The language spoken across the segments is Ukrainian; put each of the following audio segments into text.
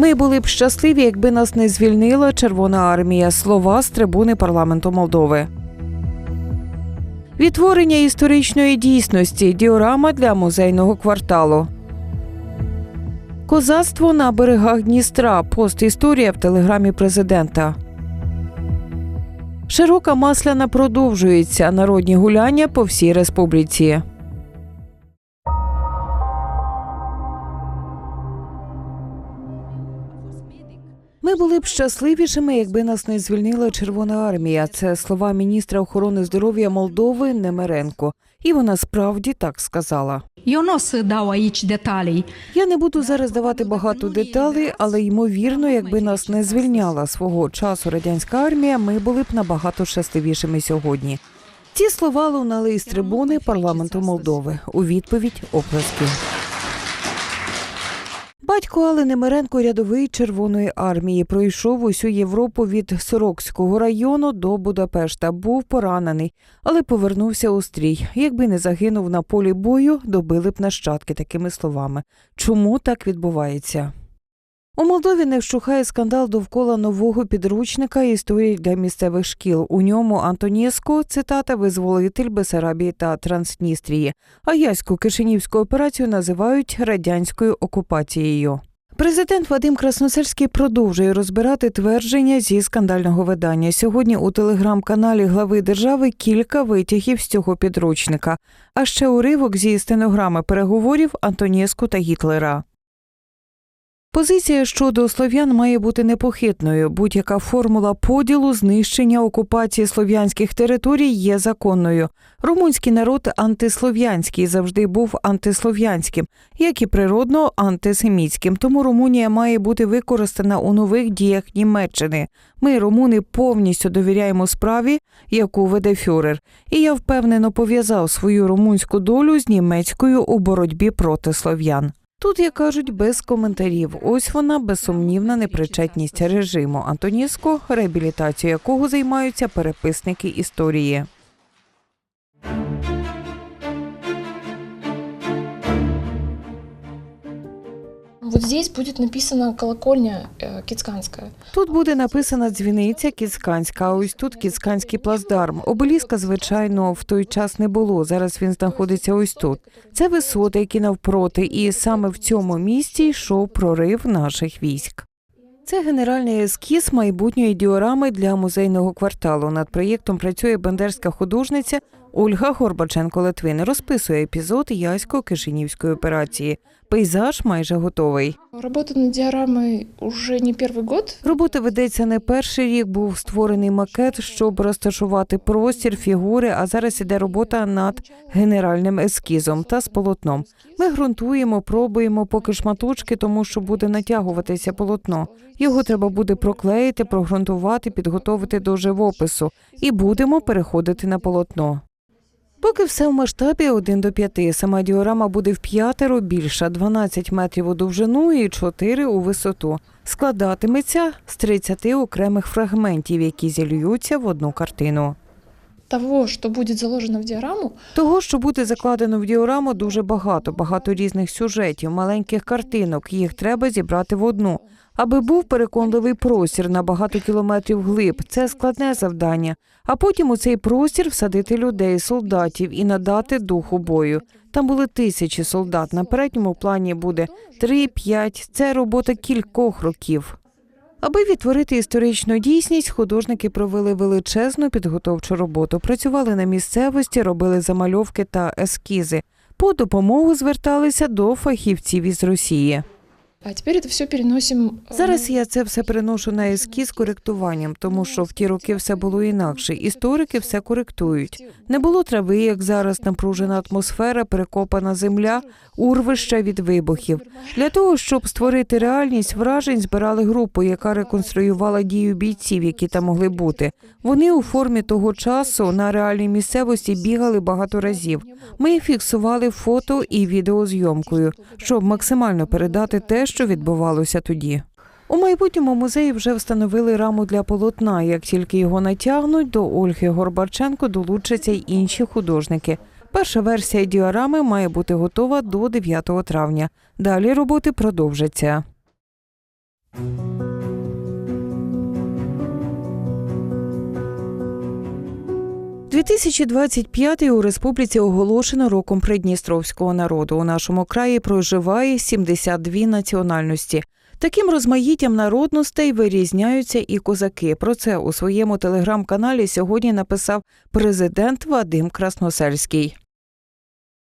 Ми були б щасливі, якби нас не звільнила Червона армія. Слова з трибуни парламенту Молдови. Відтворення історичної дійсності. Діорама для музейного кварталу. Козацтво на берегах Дністра. Постісторія в телеграмі президента. Широка масляна продовжується. Народні гуляння по всій республіці. Були б щасливішими, якби нас не звільнила Червона армія. Це слова міністра охорони здоров'я Молдови Немеренко. І вона справді так сказала. Detalii. Я не буду зараз давати багато деталей, але ймовірно, якби нас не звільняла свого часу радянська армія, ми були б набагато щасливішими сьогодні. Ці слова лунали із трибуни парламенту Молдови. У відповідь оплески. Батько Алини Немиренко, рядовий Червоної армії, пройшов усю Європу від Сорокського району до Будапешта. Був поранений, але повернувся у стрій. Якби не загинув на полі бою, добили б нащадки такими словами. Чому так відбувається? У Молдові не вщухає скандал довкола нового підручника історії для місцевих шкіл. У ньому Антонєско, цитата, визволитель Бесарабії та Трансністрії, а яську кишинівську операцію називають радянською окупацією. Президент Вадим Красносельський продовжує розбирати твердження зі скандального видання. Сьогодні у телеграм-каналі глави держави кілька витягів з цього підручника, а ще уривок зі стенограми переговорів Антонєску та Гітлера. Позиція щодо слов'ян має бути непохитною. Будь-яка формула поділу, знищення, окупації слов'янських територій є законною. Румунський народ антислов'янський завжди був антислов'янським, як і природно антисемітським. Тому Румунія має бути використана у нових діях Німеччини. Ми, румуни, повністю довіряємо справі, яку веде фюрер. І я впевнено пов'язав свою румунську долю з німецькою у боротьбі проти слов'ян. Тут, як кажуть, без коментарів. Ось вона безсумнівна непричетність режиму Антоніско, реабілітацію якого займаються переписники історії. Вот здесь будет написано колокольня э, Кицканская. Тут буде написана дзвіниця Кіцканська, а ось тут Кіцканський плацдарм. Обеліска, звичайно, в той час не було. Зараз він знаходиться ось тут. Це висоти, які навпроти, і саме в цьому місці йшов прорив наших військ. Це генеральний ескіз майбутньої діорами для музейного кварталу. Над проєктом працює бендерська художниця Ольга Горбаченко Литвин. Розписує епізод Ясько-Кишинівської операції. Пейзаж майже готовий. Работа над диорамой уже не первый год. Робота ведеться не перший рік. Був створений макет, щоб розташувати простір, фігури. А зараз іде робота над генеральним ескізом та з полотном. Ми ґрунтуємо, пробуємо поки шматочки, тому що буде натягуватися полотно. Його треба буде проклеїти, прогрунтувати, підготовити до живопису, і будемо переходити на полотно. Поки все в масштабі 1 до 5. Сама діорама буде в п'ятеро більша, 12 метрів у довжину і 4 у висоту. Складатиметься з 30 окремих фрагментів, які зільються в одну картину. Того, что будет заложено в диораму, Того, що буде закладено в діораму, дуже багато, багато різних сюжетів, маленьких картинок. Їх треба зібрати в одну. Аби був переконливий простір на багато кілометрів глиб, це складне завдання. А потім у цей простір всадити людей, солдатів і надати духу бою. Там були тисячі солдат. На передньому плані буде 3-5. Це робота кількох років. Аби відтворити історичну дійсність, художники провели величезну підготовчу роботу. Працювали на місцевості, робили замальовки та ескізи. По допомогу зверталися до фахівців із Росії. А теперь это все переносим. э, Зараз я це все переношу на ескіз коректуванням, тому що в ті роки все було інакше. Історики все коректують. Не було трави, як зараз напружена атмосфера, перекопана земля, урвища від вибухів. Для того, щоб створити реальність вражень, збирали групу, яка реконструювала дію бійців, які там могли бути. Вони у формі того часу на реальній місцевості бігали багато разів. Ми фіксували фото і відеозйомкою, щоб максимально передати те, що відбувалося тоді. У майбутньому музеї вже встановили раму для полотна. Як тільки його натягнуть, до Ольги Горбаченко долучаться й інші художники. Перша версія діорами має бути готова до 9 травня. Далі роботи продовжаться. – 2025 у республіці оголошено роком придністровського народу. У нашому краї проживає 72 національності. Таким розмаїттям народностей вирізняються і козаки. Про це у своєму телеграм-каналі сьогодні написав президент Вадим Красносельський.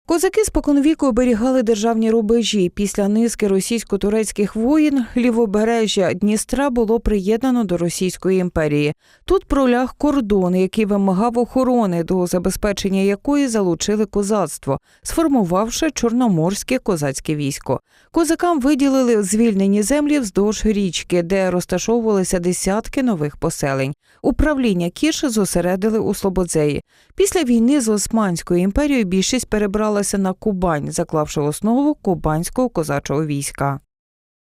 Козаки споконвіку оберігали державні рубежі. Після низки російсько-турецьких воїн лівобережжя Дністра було приєднано до Російської імперії. Тут проляг кордон, який вимагав охорони, до забезпечення якої залучили козацтво, сформувавши чорноморське козацьке військо. Козакам виділили звільнені землі вздовж річки, де розташовувалися десятки нових поселень. Управління кіш зосередили у Слободзеї. Після війни з Османською імперією більшість перебралася на Кубань, заклавши основу кубанського козачого війська.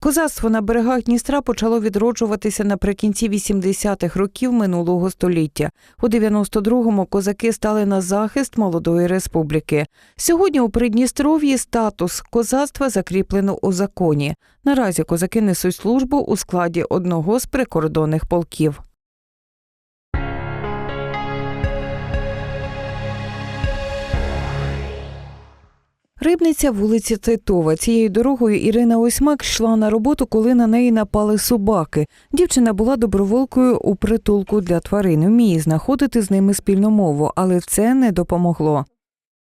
Козацтво на берегах Дністра почало відроджуватися наприкінці 80-х років минулого століття. У 92-му козаки стали на захист молодої республіки. Сьогодні у Придністров'ї статус козацтва закріплено у законі. Наразі козаки несуть службу у складі одного з прикордонних полків. Рибниця вулиці Титова. Цією дорогою Ірина Осьмак йшла на роботу, коли на неї напали собаки. Дівчина була доброволкою у притулку для тварин. Вміє знаходити з ними спільну мову, але це не допомогло.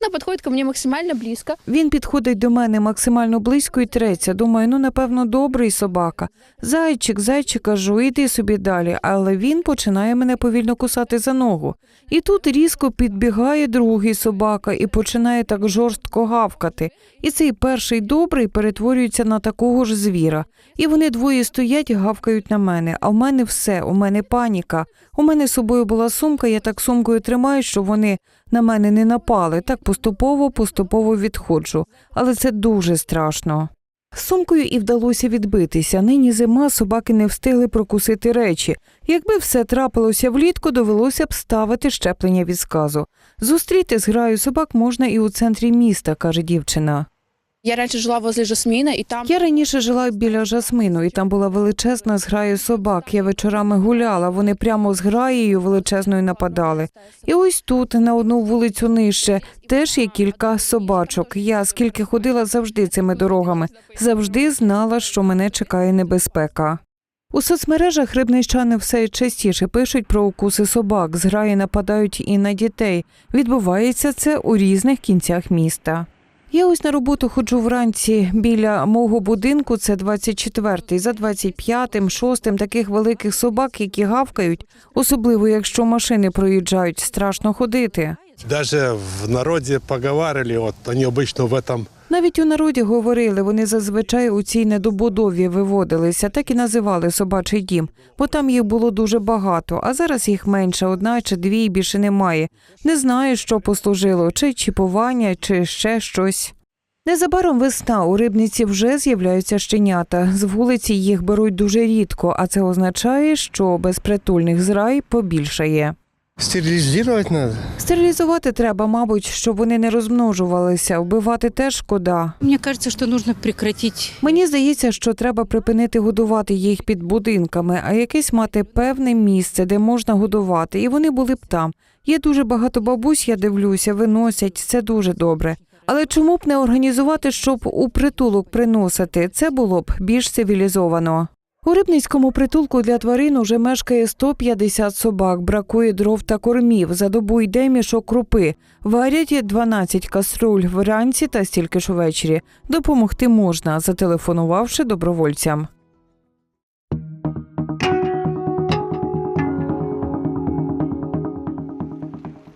Она подходит ко мне максимально близко. Він підходить до мене максимально близько і треться. Думаю, ну напевно, добрий собака. Зайчик, зайчик, кажу, іди собі далі. Але він починає мене повільно кусати за ногу. І тут різко підбігає другий собака і починає так жорстко гавкати. І цей перший добрий перетворюється на такого ж звіра. І вони двоє стоять і гавкають на мене. А в мене все, у мене паніка. У мене з собою була сумка, я так сумкою тримаю, що вони на мене не напали. Так поступово, поступово відходжу. Але це дуже страшно. Сумкою і вдалося відбитися. Нині зима, собаки не встигли прокусити речі. Якби все трапилося влітку, довелося б ставити щеплення від сказу. Зустріти зграю собак можна і у центрі міста, каже дівчина. Я раньше жила возле Жасмина, и там Я раніше жила біля жасмину, і там була величезна зграя собак. Я вечорами гуляла. Вони прямо з граєю величезною нападали. І ось тут, на одну вулицю нижче, теж є кілька собачок. Я скільки ходила завжди цими дорогами, завжди знала, що мене чекає небезпека. У соцмережах рибничани все частіше пишуть про укуси собак. Зграї нападають і на дітей. Відбувається це у різних кінцях міста. Я ось на роботу ходжу вранці біля мого будинку. Це 24-й, за 25-м, 6-м таких великих собак, які гавкають, особливо якщо машини проїжджають, страшно ходити. Навіть в народі поговорили, от вони обично в этом Навіть у народі говорили, вони зазвичай у цій недобудові виводилися, так і називали собачий дім, бо там їх було дуже багато, а зараз їх менше, одна чи дві більше немає. Не знаю, що послужило, чи чіпування, чи ще щось. Незабаром весна у рибниці вже з'являються щенята. З вулиці їх беруть дуже рідко, а це означає, що безпритульних зрай побільшає. Стерилизировать надо. Стерилізувати треба, мабуть, щоб вони не розмножувалися. Вбивати теж шкода. Мне кажется, что нужно прекратить Мені здається, що треба припинити годувати їх під будинками, а якесь мати певне місце, де можна годувати, і вони були б там. Є дуже багато бабусь, я дивлюся, виносять, це дуже добре. Але чому б не організувати, щоб у притулок приносити? Це було б більш цивілізовано. У рибницькому притулку для тварин уже мешкає 150 собак, бракує дров та кормів. За добу йде мішок крупи. Варять 12 каструль вранці та стільки ж увечері. Допомогти можна, зателефонувавши добровольцям.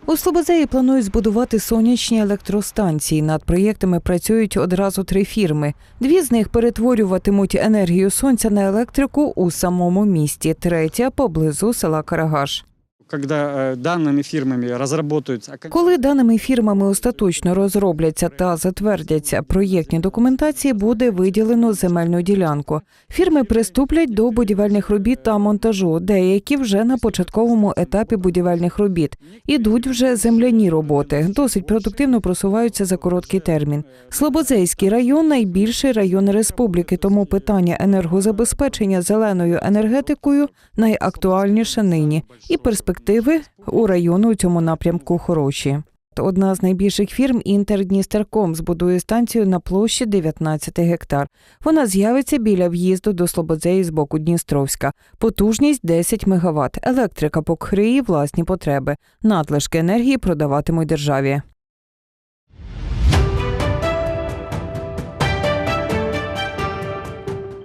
У Слобозеї планують збудувати сонячні електростанції. Над проєктами працюють одразу три фірми. Дві з них перетворюватимуть енергію сонця на електрику у самому місті, третя поблизу села Карагаш. Когда э, данными фирмами разработают Коли даними фірмами остаточно розробляться та затвердяться проєктні документації, буде виділено земельну ділянку. Фірми приступлять до будівельних робіт та монтажу. Деякі вже на початковому етапі будівельних робіт. Ідуть вже земляні роботи. Досить продуктивно просуваються за короткий термін. Слободзейський район найбільший район республіки, тому питання енергозабезпечення зеленою енергетикою найактуальніше нині. І перспективи у району у цьому напрямку хороші. Одна з найбільших фірм Інтердністерком збудує станцію на площі 19 гектар. Вона з'явиться біля в'їзду до Слободзеї з боку Дністровська. Потужність 10 МВт. Електрика покриє власні потреби. Надлишки енергії продаватимуть державі.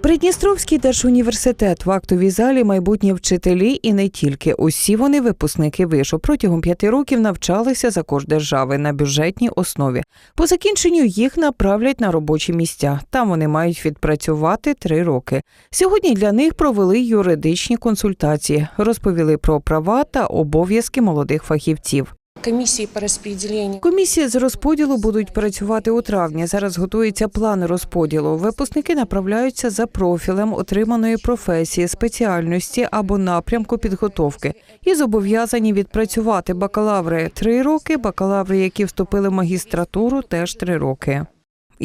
Придністровський держуніверситет в актовій залі майбутні вчителі і не тільки. Усі вони випускники вишу. Протягом п'яти років навчалися за кошт держави на бюджетній основі. По закінченню їх направлять на робочі місця. Там вони мають відпрацювати три роки. Сьогодні для них провели юридичні консультації, розповіли про права та обов'язки молодих фахівців. Комиссии по розподіленню. Комісії з розподілу будуть працювати у травні. Зараз готується план розподілу. Випускники направляються за профілем отриманої професії, спеціальності або напрямку підготовки і зобов'язані відпрацювати бакалаври три роки, бакалаври, які вступили в магістратуру, теж три роки.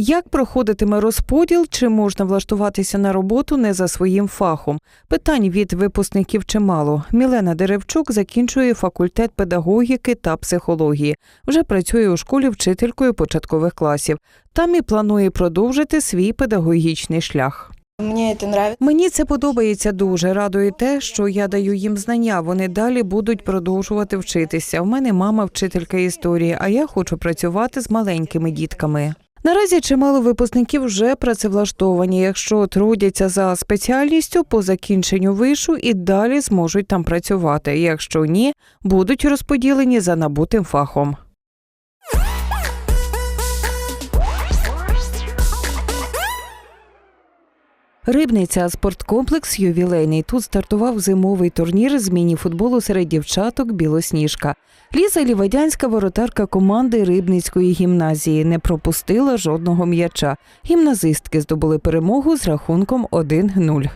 Як проходитиме розподіл, чи можна влаштуватися на роботу не за своїм фахом? Питань від випускників чимало. Мілена Деревчук закінчує факультет педагогіки та психології. Вже працює у школі вчителькою початкових класів. Там і планує продовжити свій педагогічний шлях. Мне это нравится. Мені це подобається дуже. Радує те, що я даю їм знання. Вони далі будуть продовжувати вчитися. У мене мама вчителька історії, а я хочу працювати з маленькими дітками. Наразі чимало випускників вже працевлаштовані. Якщо трудяться за спеціальністю по закінченню вишу і далі зможуть там працювати. Якщо ні, будуть розподілені за набутим фахом. Рибниця спорткомплекс ювілейний. Тут стартував зимовий турнір з міні-футболу серед дівчаток Білосніжка. Ліза Лівадянська, воротарка команди Рибницької гімназії, не пропустила жодного м'яча. Гімназистки здобули перемогу з рахунком 1-0.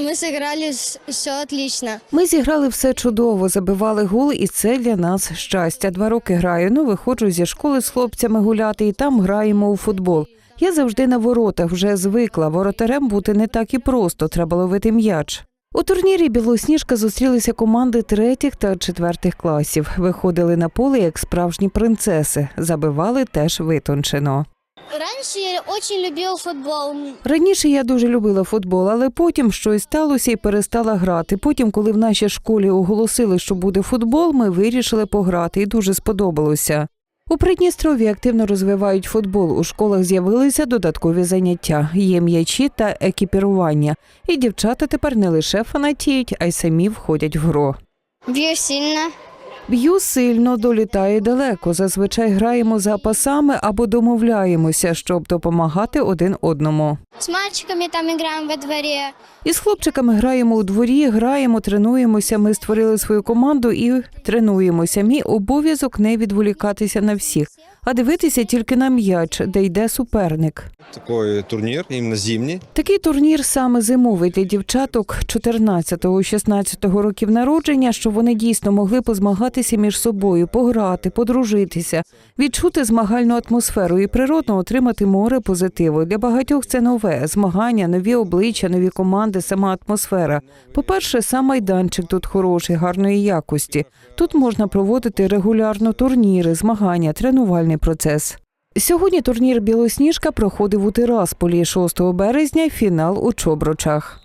Мы сыграли все отлично. Ми зіграли все чудово, забивали гол, і це для нас щастя. Два роки граю. Ну, виходжу зі школи з хлопцями гуляти, і там граємо у футбол. Я завжди на воротах вже звикла. Воротарем бути не так і просто, треба ловити м'яч. У турнірі Білосніжка зустрілися команди третіх та четвертих класів. Виходили на поле як справжні принцеси, забивали теж витончено. Раньше я очень любил футбол. Раніше я дуже любила футбол, але потім щось сталося і перестала грати. Потім, коли в нашій школі оголосили, що буде футбол, ми вирішили пограти і дуже сподобалося. У Придністрові активно розвивають футбол. У школах з'явилися додаткові заняття, є м'ячі та екіпірування. І дівчата тепер не лише фанатіють, а й самі входять в гру. Б'ю сильно. Б'ю сильно, долітає далеко. Зазвичай граємо за пасами або домовляємося, щоб допомагати один одному. С мальчиками там граємо во дворе. Із хлопчиками граємо у дворі, граємо, тренуємося. Ми створили свою команду і тренуємося. Мій обов'язок не відволікатися на всіх, а дивитися тільки на м'яч, де йде суперник. Такой турнир, именно зимний. Такий турнір саме зимовий для дівчаток 14-16 років народження, щоб вони дійсно могли позмагатися між собою, пограти, подружитися, відчути змагальну атмосферу і природно отримати море позитиву. Для багатьох це нове змагання, нові обличчя, нові команди, сама атмосфера. По-перше, сам майданчик тут хороший, гарної якості. Тут можна проводити регулярно турніри, змагання, тренувальний процес. Сьогодні турнір Білосніжка проходив у Тирасполі 6 березня, фінал у Чоброчах.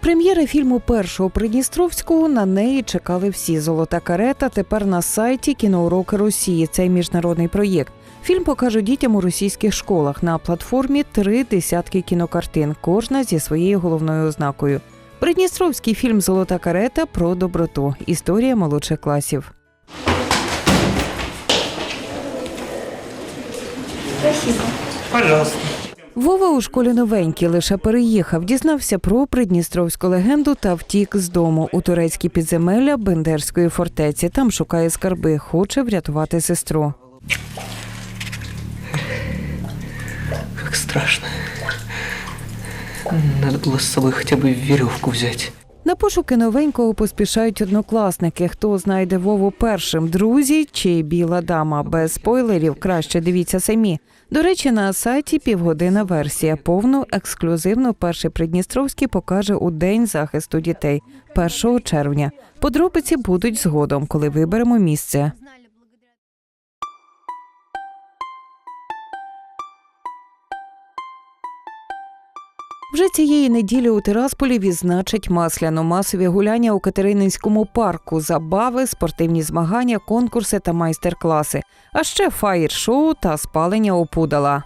Прем'єра фільму першого Придністровського на неї чекали всі. Золота карета тепер на сайті Кіноуроки Росії. Цей міжнародний проєкт. Фільм покаже дітям у російських школах на платформі три десятки кінокартин, кожна зі своєю головною ознакою. Придністровський фільм Золота карета про доброту. Історія молодших класів. Вова у школі новенький лише переїхав, дізнався про придністровську легенду та втік з дому у турецькі підземелля Бендерської фортеці. Там шукає скарби, хоче врятувати сестру. Как страшно. Надо было с собой хотя бы веревку взять. На пошуки новенького поспішають однокласники. Хто знайде Вову першим, друзі чи біла дама? Без спойлерів краще дивіться самі. До речі, на сайті півгодина версія. Повну ексклюзивно перший Придністровський покаже у день захисту дітей 1 червня. Подробиці будуть згодом, коли виберемо місце. Вже цієї неділі у Тирасполі відзначать масляно масові гуляння у Катерининському парку, забави, спортивні змагання, конкурси та майстер-класи, а ще фаєр-шоу та спалення опудала.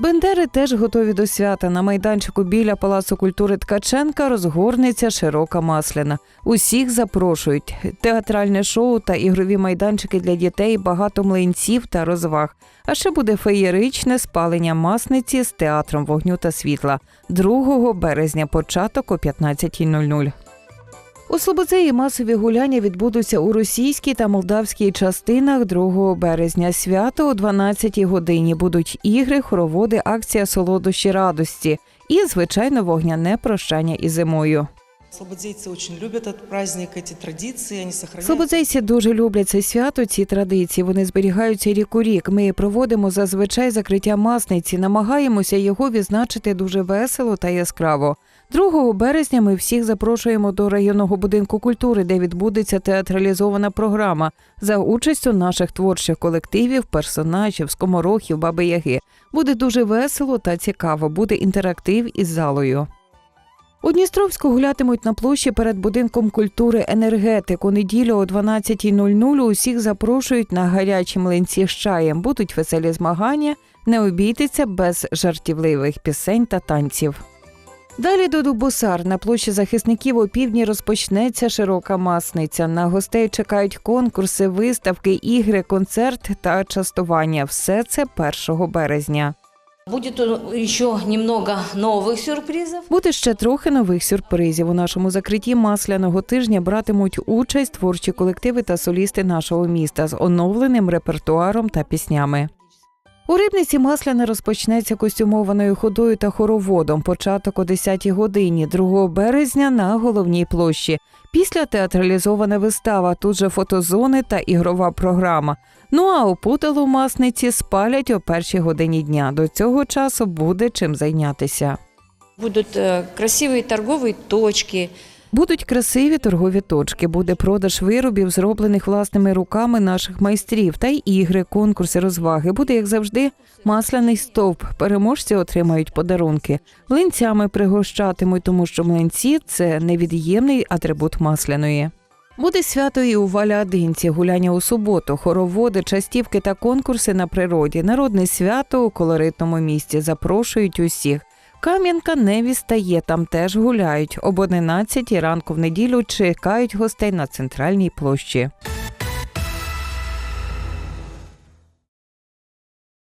Бендери теж готові до свята. На майданчику біля Палацу культури Ткаченка розгорнеться широка масляна. Усіх запрошують. Театральне шоу та ігрові майданчики для дітей, багато млинців та розваг. А ще буде феєричне спалення масниці з театром вогню та світла 2 березня, початок о 15.00. У Слободзеї масові гуляння відбудуться у російській та молдавській частинах 2 березня. Свято о 12 годині будуть ігри, хороводи, акція солодощі радості і, звичайно, вогняне прощання із зимою. Слободзейцы очень любят этот праздник, эти традиции, они сохраняют. Слободзейці дуже люблять це свято, ці традиції. Вони зберігаються рік у рік. Ми проводимо зазвичай закриття масниці, намагаємося його відзначити дуже весело та яскраво. 2 березня ми всіх запрошуємо до районного будинку культури, де відбудеться театралізована програма за участю наших творчих колективів, персонажів, скоморохів, баби Яги. Буде дуже весело та цікаво. Буде інтерактив із залою. У Дністровську гулятимуть на площі перед будинком культури енергетик. У неділю о 12.00 усіх запрошують на гарячі млинці з чаєм. Будуть веселі змагання, не обійдеться без жартівливих пісень та танців. Далі до Дубосар на площі захисників у півдні розпочнеться широка масниця. На гостей чекають конкурси, виставки, ігри, концерт та частування. Все це 1 березня. Будет еще немного новых сюрпризов. Буде ще трохи нових сюрпризів. У нашому закритті масляного тижня братимуть участь творчі колективи та солісти нашого міста з оновленим репертуаром та піснями. У рибниці масляне розпочнеться костюмованою ходою та хороводом. Початок о 10 годині, 2 березня на головній площі. Після театралізована вистава, тут же фотозони та ігрова програма. Ну а опутало масниці спалять о першій годині дня. До цього часу буде чим зайнятися. Будут э, красивые торговые точки. Будуть красиві торгові точки, буде продаж виробів, зроблених власними руками наших майстрів, та й ігри, конкурси, розваги. Буде, як завжди, масляний стовп. Переможці отримають подарунки. Млинцями пригощатимуть, тому що млинці це невід'ємний атрибут масляної. Буде свято і у Валядинці, гуляння у суботу, хороводи, частівки та конкурси на природі. Народне свято у колоритному місті запрошують усіх. Кам'янка не відстає, там теж гуляють. Об 11 ранку в неділю чекають гостей на центральній площі.